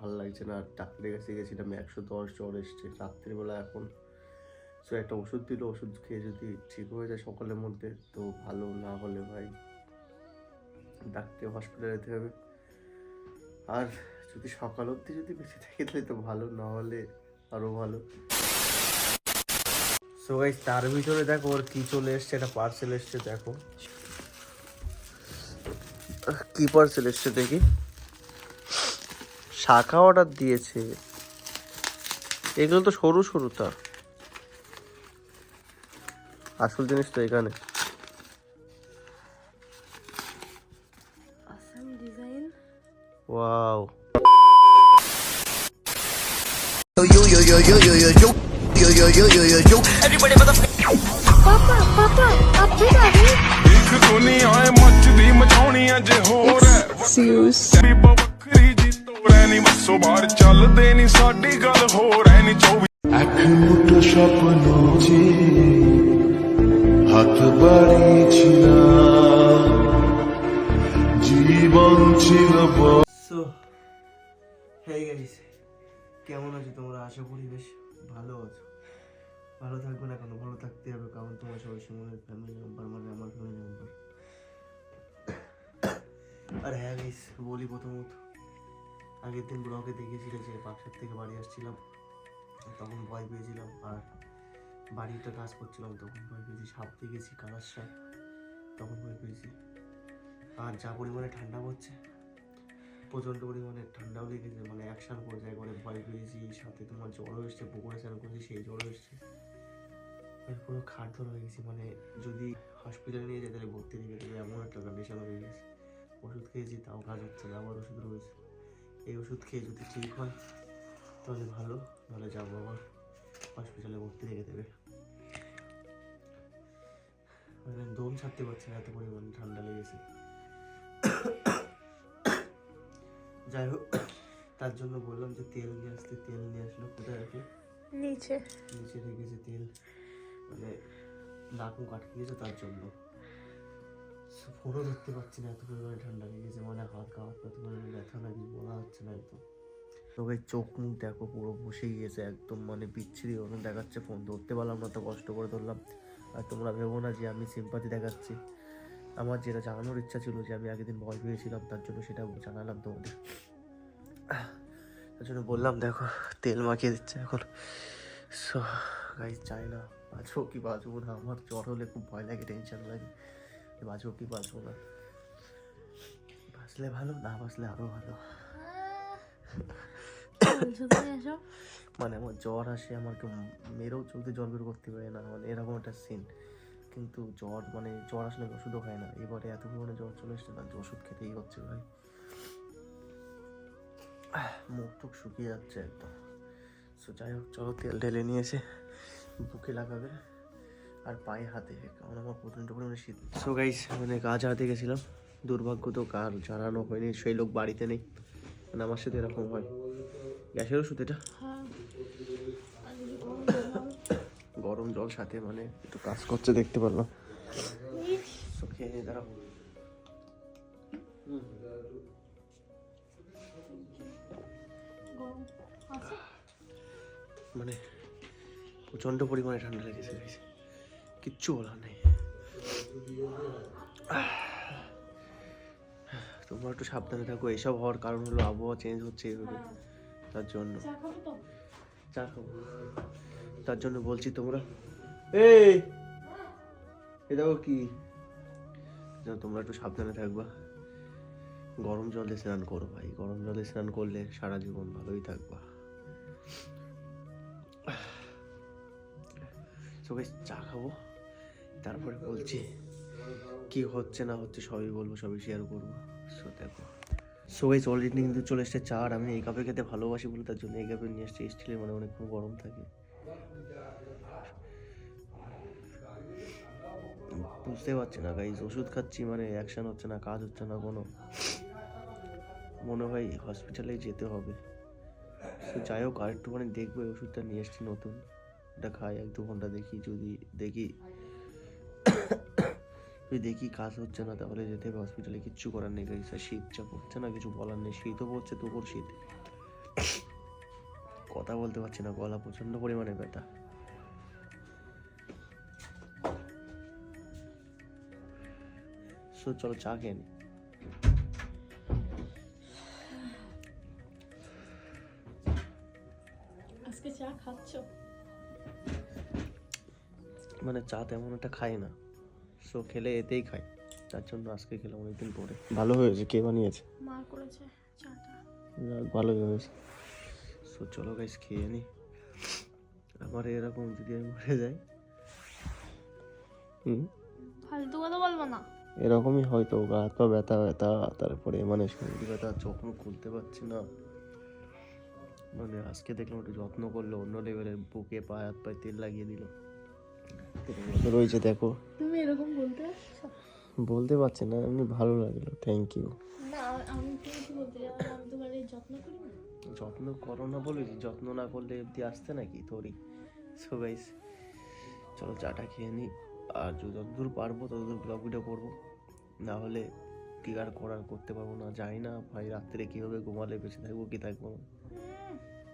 ভালো লাগছে না। ডাক্তারের কাছে গেছিলাম একশো দশ জ্বর এসছে। রাত্রিবেলা এখন সো একটা ওষুধ দিল, ওষুধ খেয়ে যদি ঠিক হয়ে যায় সকালের মধ্যে, তো ভালো না হলে ভাই ডাক্তার হসপিটালে যেতে হবে। আর যদি সকাল অবধি যদি বেঁচে থাকে, তাহলে তো ভালো, না হলে আরও ভালো। সো গাইস তার ভিতরে দেখো ওর কি চলে এসছে, একটা পার্সেল এসছে, দেখো। কি পার্সেল এসছে দেখি। শাখা অর্ডার দিয়েছে এগুলো তো সরু সরু তা আসল জিনিস তো এখানে আসাম ডিজাইন ওয়াও ਪਾਪਾ ਪਾਪਾ ਆਪ ਠੀਕ ਆ ਗਏ ਇੱਕ ਦੁਨੀਆ ਏ ਮੱਚਦੀ ਮਚਾਉਣੀ ਅਜੇ ਹੋਰ ਹੈ ਸੀਰੀਅਸ ਬੀਬਾ ਵੱਖਰੀ ਜੀ ਤੋਰੈ ਨਹੀਂ ਬੱਸੋ ਬਾਹਰ ਚੱਲਦੇ ਨਹੀਂ ਸਾਡੀ ਗੱਲ ਹੋਰ ਐ ਨਹੀਂ 24 এক মুঠো স্বপ্ন যে হাত বাড়িয়েছিলাম জীবন ছিল বড় সো হেই গাইস কেমন আছো তোমরা আশা করি বেশ ভালো আছো ভালো থাকবে না কেন ভালো থাকতে হবে কারণ তোমার সবাই সুমনের ফ্যামিলি মেম্বার মানে আমার ফ্যামিলি মেম্বার আর হ্যাঁ গাইস বলি প্রথমত আগের দিন ব্লগে দেখেছিলে যে বাক্সার থেকে বাড়ি আসছিলাম, তখন ভয় পেয়েছিলাম আর বাড়িতে কাজ করছিলাম, তখন ভয় পেয়েছি, সাপ দেখেছি, কালার সাপ, তখন ভয় পেয়েছি। আর যা পরিমাণে ঠান্ডা পড়ছে, প্রচণ্ড পরিমাণে ঠান্ডাও লেগেছে মানে অ্যাকশন পর্যায়ে করে ভয় পেয়েছি, সাথে তোমার জ্বরও এসছে পুকুরে স্নান করছি, সেই জ্বরও এসছে। পুরো খাট ধরা হয়ে গেছি মানে যদি হসপিটালে নিয়ে যেতে তাহলে ভর্তি নিয়ে যেতে এমন একটা কন্ডিশন হয়ে গেছে। ওষুধ খেয়েছি, তাও কাজ হচ্ছে না, আবার ওষুধ রয়েছে। এই ওষুধ খেয়ে যদি ঠিক হয় তাহলে ভালো নাহলে যাব আবার হসপিটালে ভর্তি রেখে দেবে। মানে দম ছাড়তে পারছে না এত পরিমাণে ঠান্ডা লেগেছে। যাই হোক তার জন্য বললাম যে তেল নিয়ে আসতে তেল নিয়ে আসলো কোথায় রাখে নিচে। নিচে রেখেছে তেল। মানে নাক আটকে গেছে তার জন্য। ফোনও ধরতে পারছি না, এত পরিমাণে ঠান্ডা লেগেছে মানে হাত গা হাত পরিমাণে ব্যথা লাগে, বলা হচ্ছে না একদম তবে চোখ মুখ দেখো, পুরো বসে গিয়েছে একদম মানে বিচ্ছিরি ওরকম দেখাচ্ছে ফোন ধরতে পারলাম না তো কষ্ট করে ধরলাম। আর তোমরা ভেবো না যে আমি সিম্পাতি দেখাচ্ছি। আমার যেটা জানানোর ইচ্ছা ছিল যে আমি আগের দিন ভয় পেয়েছিলাম, তার জন্য সেটা জানালাম তোমাদের। তার জন্য বললাম, দেখো, তেল মাখিয়ে দিচ্ছে এখন। সো গাইজ চাই না, বাঁচবো কি বাঁচবো না, আমার জ্বর হলে খুব ভয় লাগে টেনশন লাগে। যে বাঁচবো, কি বাঁচবো না বাঁচলে ভালো, না বাঁচলে আরও ভালো। মানে আমার জ্বর আসে, আমার কেউ মেরেও চলতে জ্বর বের করতে পারে না মানে এরকম একটা সিন কিন্তু জ্বর মানে জ্বর আসলে ওষুধও খায় না। এবারে এত পরিমাণে জ্বর চলে এসছে না ওষুধ খেতেই হচ্ছে ভাই। মুখ টুক শুকিয়ে যাচ্ছে একদম। সো যাই হোক, চলো তেল ঢেলে নিয়ে এসে বুকে লাগাবে। আর পায়ে হাতে কারণ আমার প্রচণ্ড পরিমাণে শীত। সো গাইস মানে কাজ হাতে গেছিলাম। দুর্ভাগ্য তো কার জানানো হয়নি সেই লোক বাড়িতে নেই। মানে আমার সাথে এরকম হয়। গ্যাসের ওষুধ এটা? গরম জল সাথে মানে একটু কাজ করছে দেখতে পারলাম। তো খেয়ে নিয়ে দাঁড়াও মানে প্রচণ্ড পরিমাণে ঠান্ডা লেগেছে। কিচ্ছু বলার নেই। তোমরা একটু সাবধানে থাকো এসব হওয়ার কারণ হলো আবহাওয়া চেঞ্জ হচ্ছে এইভাবে। তার জন্য। চা খাব তো? চা খাব। তার জন্য বলছি তোমরা। এই! এ দেখো কি। তোমরা একটু সাবধানে থাকবা। গরম জলে স্নান করো ভাই। গরম জলে স্নান করলে সারা জীবন ভালোই থাকবা। তো চা খাব। তারপরে বলছি, কি হচ্ছে না হচ্ছে সবই বলব, সবই শেয়ার করব। সো দেখো। সো গাইস অলরেডি কিন্তু চলে এসছে চা আর আমি এই কাপে খেতে ভালোবাসি বলে তার জন্য এই কাপে নিয়ে এসছি। স্টিলের মানে অনেকক্ষণ গরম থাকে। বুঝতে পারছি না গাইজ ওষুধ খাচ্ছি মানে অ্যাকশন হচ্ছে না, কাজ হচ্ছে না কোনো। মনে হয় হসপিটালে যেতে হবে। তো যাই হোক, আর একটুখানি দেখব, এই ওষুধটা নিয়ে এসছি নতুন। এটা খাই, এক দু ঘণ্টা দেখি, যদি দেখি যদি দেখি কাজ হচ্ছে না তাহলে যেতে হবে হসপিটালে কিচ্ছু করার নেই আর শীত যা পড়ছে না কিছু বলার নেই। শীতও পড়ছে তবুও শীত। কথা বলতে পারছি না গলা প্রচণ্ড পরিমাণে ব্যথা। সো চলো চা খেয়ে নি। আজকে চা খাচ্ছ? মানে চা তেমন একটা খাই না। সো খেলে এতেই খাই। তার জন্য আজকে খেলাম অনেকদিন পরে। ভালো হয়েছে কে বানিয়েছে? মা করেছে চাটা ভালোই হয়েছে। সো চলো গাইস খেয়ে নি। আমার এরকম যদি আমি মরে যাই। হুম? ফালতু কথা বলব না। এরকমই হয়তো গা হাত পা ব্যথা ব্যথা তারপরে মানে শরীর ব্যথা চোখ মুখ খুলতে পারছি না। মানে আজকে দেখলাম একটু যত্ন করল অন্য লেভেলের বুকে পায়ে হাত পায়ে তেল লাগিয়ে দিল। রয়েছে দেখো। তুমি এরকম বলতে? বলতে পারছি না এমনি ভালো লাগল থ্যাংক ইউ না আমি তুমি কি বলতে যাব আমি তোমার এই যত্ন করি না। বলেছি যত্ন না করলে অব্দি আসতে নাকি তোরই? সো গাইস চলো চাটা খেয়ে নিই আর যতদূর পারব ততদূর ব্লগ ভিডিও করব। না হলে কি আর করার করতে পারব না জানি না ভাই রাত্রে কীভাবে ঘুমালে বেঁচে থাকব কি থাকব। না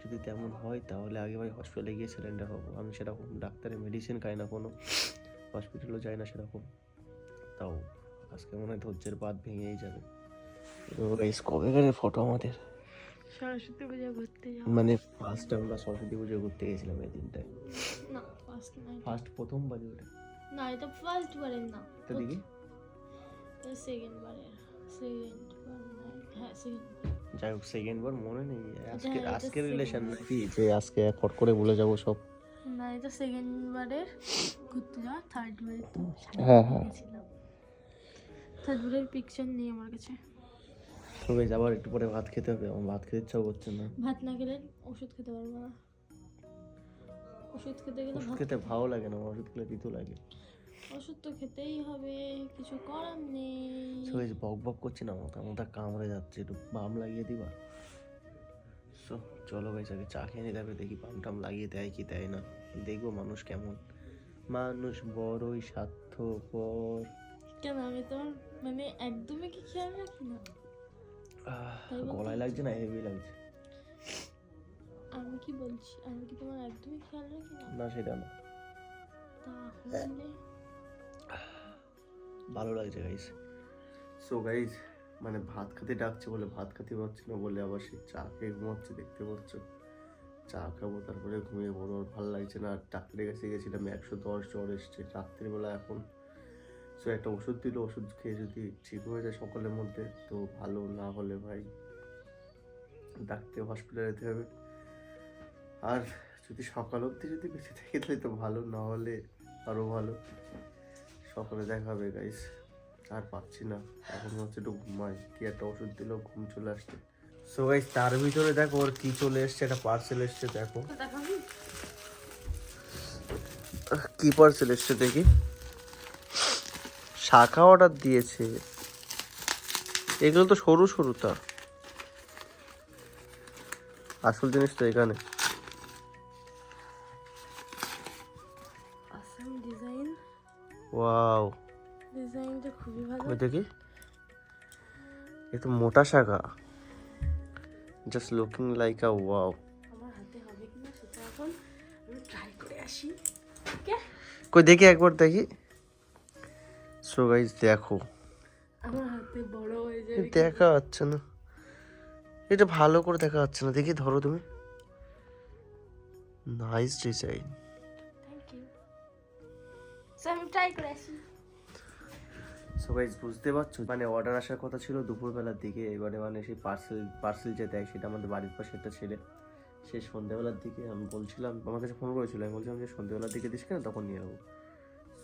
যদি তেমন হয় তাহলে আগে ভাই হসপিটালে গিয়ে সিলিন্ডার হব। আমি সেরকম ডাক্তারের মেডিসিন খাই না কোনো। হসপিটালও যাই না সেরকম। তাও আজকে মনে হয় ধৈর্যের বাদ ভেঙেই যাবে। কবেকারের ফটো আমাদের? সরস্বতী পূজা ঘুরতে মানে ফার্স্ট আমরা সরস্বতী পুজো ঘুরতে গেছিলাম এই দিনটায়। না ফার্স্ট নাই ফার্স্ট প্রথম বাজে ওটা না এটা ফার্স্ট বারের না তো দেখি। সেকেন্ড বারের। সেকেন্ড বার হ্যাঁ সেকেন্ড যাই হোক সেকেন্ড বার মনে নেই আজকে আজকের রিলেশন বার। নাকি যে আজকে ফট করে বলে যাব সব। না এটা সেকেন্ড বারের ঘুরতে যাওয়া থার্ড বারের তো হ্যাঁ, হ্যাঁ। থার্ড বারের পিকচার নেই আমার কাছে। তো আবার একটু পরে ভাত খেতে হবে আমার ভাত খেতে ইচ্ছাও করছে না। ভাত না খেলে ওষুধ খেতে পারব না। ওষুধ খেতে গেলে ওষুধ ভাত খেতে ভালো লাগে না ওষুধ খেলে তিতো লাগে। ওষুধ তো খেতেই হবে কিছু করার নেই। সো guys, বক বক করছি না মাথা মাথা কামড়ে যাচ্ছে একটু বাম লাগিয়ে দিবা। সো চলো গাইস আগে চা খেয়ে নিতে হবে দেখি বাম টাম লাগিয়ে দেয় কি দেয় না। দেখব মানুষ কেমন। মানুষ বড়ই স্বার্থপর। কেন আমি তোমার মানে একদমই কি খেয়াল রাখি না? গলায় লাগছে না? হেভি লাগছে। আমি কি বলছি? আমি কি তোমার একদমই খেয়াল রাখি না? না সেটা না। তাহলে ভালো লাগছে গাইস সো গাইস মানে ভাত খেতে ডাকছে বলে ভাত খেতে পারছি না বলে আবার সে চা খেয়ে ঘুমাচ্ছে, দেখতে পাচ্ছ? চা খাব, তারপরে ঘুমিয়ে পড়ব। আর ভালো লাগছে না ডাক্তারের কাছে গেছিলাম, একশো দশ জ্বর এসছে রাত্রিবেলা এখন। সো একটা ওষুধ দিল, ওষুধ খেয়ে যদি ঠিক হয়ে যায় সকালের মধ্যে, তো ভালো না হলে ভাই ডাক্তার হসপিটালে যেতে হবে। আর যদি সকাল অবধি যদি বেঁচে থাকি, তাহলে তো ভালো, না হলে আরও ভালো। সকালে দেখা হবে গাইস আর পাচ্ছি না। এখন হচ্ছে একটু ঘুমাই। কি একটা ওষুধ দিল ঘুম চলে আসছে। সো গাইস তার ভিতরে দেখো ওর কি চলে এসছে একটা পার্সেল এসছে দেখো। কি পার্সেল এসছে দেখি। শাখা অর্ডার দিয়েছে। এগুলো তো সরু সরু তা। আসল জিনিস তো এখানে। ওয়াও। ডিজাইনটা খুবই ভালো। ওই দেখি। এ তো মোটা শাখা। Just looking like a wow আমার হাতে হবে কিনা সেটা এখন আমি ট্রাই করে আসি। ওকে কই দেখি একবার দেখি। সো গাইস দেখো। আমার হাতে বড় হয়ে যাবে দেখা যাচ্ছে না। এটা ভালো করে দেখা যাচ্ছে না। দেখি ধরো তুমি। নাইস ডিজাইন সো আমি ট্রাই করে আসি সো গাইস বুঝতে পারছ? মানে অর্ডার আসার কথা ছিল দুপুরবেলার দিকে এবারে মানে সেই পার্সেল পার্সেল যে দেয় সেটা আমাদের বাড়ির পাশে একটা ছেলে সেই সন্ধ্যাবেলার দিকে আমি বলছিলাম আমার কাছে ফোন করেছিল আমি বলছিলাম যে সন্ধ্যাবেলার দিকে দিস কেন? তখন নিয়ে নেব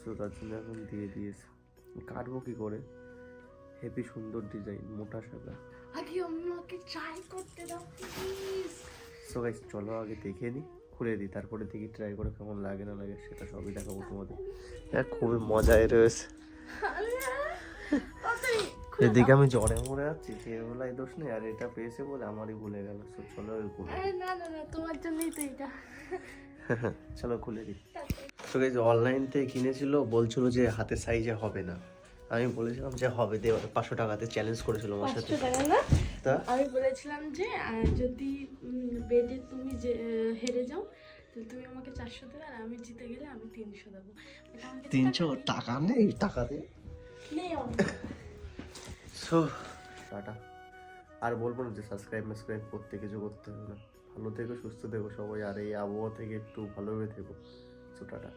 সো তার জন্য এখন দিয়ে দিয়েছে। কাটবো কি করে? হেভি সুন্দর ডিজাইন মোটা সাদা। আগে আমাকে ট্রাই করতে দাও প্লিজ সো গাইস চলো আগে দেখে নিই খুলে দিই তারপরে দেখি ট্রাই করে কেমন লাগে না লাগে সেটা সবই দেখাবো তোমাদের। হ্যাঁ খুবই মজায় রয়েছে। এদিকে আমি জ্বরে মরে যাচ্ছি সে বেলায় দোষ নেই আর এটা পেয়েছে বলে আমারই ভুলে গেল চলো খুলে না না না তোমার জন্যই তো এটা চলো খুলে দিই। তো গাইজ অনলাইন থেকে কিনেছিল বলছিল যে হাতে সাইজে হবে না। আমি বলেছিলাম যে হবে দে পাঁচশো টাকাতে চ্যালেঞ্জ করেছিল আমার সাথে। তা আমি বলেছিলাম যে যদি বেডে তুমি যে হেরে যাও তাহলে তুমি আমাকে চারশো দেবে আর আমি জিতে গেলে আমি তিনশো দেবো। তিনশো টাকা নেই? টাকা দে নেই। নেই সো টাটা। আর বলব না যে সাবস্ক্রাইব মাসক্রাইব করতে কিছু করতে হবে না। ভালো থেকো সুস্থ থেকো সবাই। আর এই আবহাওয়া থেকে একটু ভালোভাবে থেকো। So tata.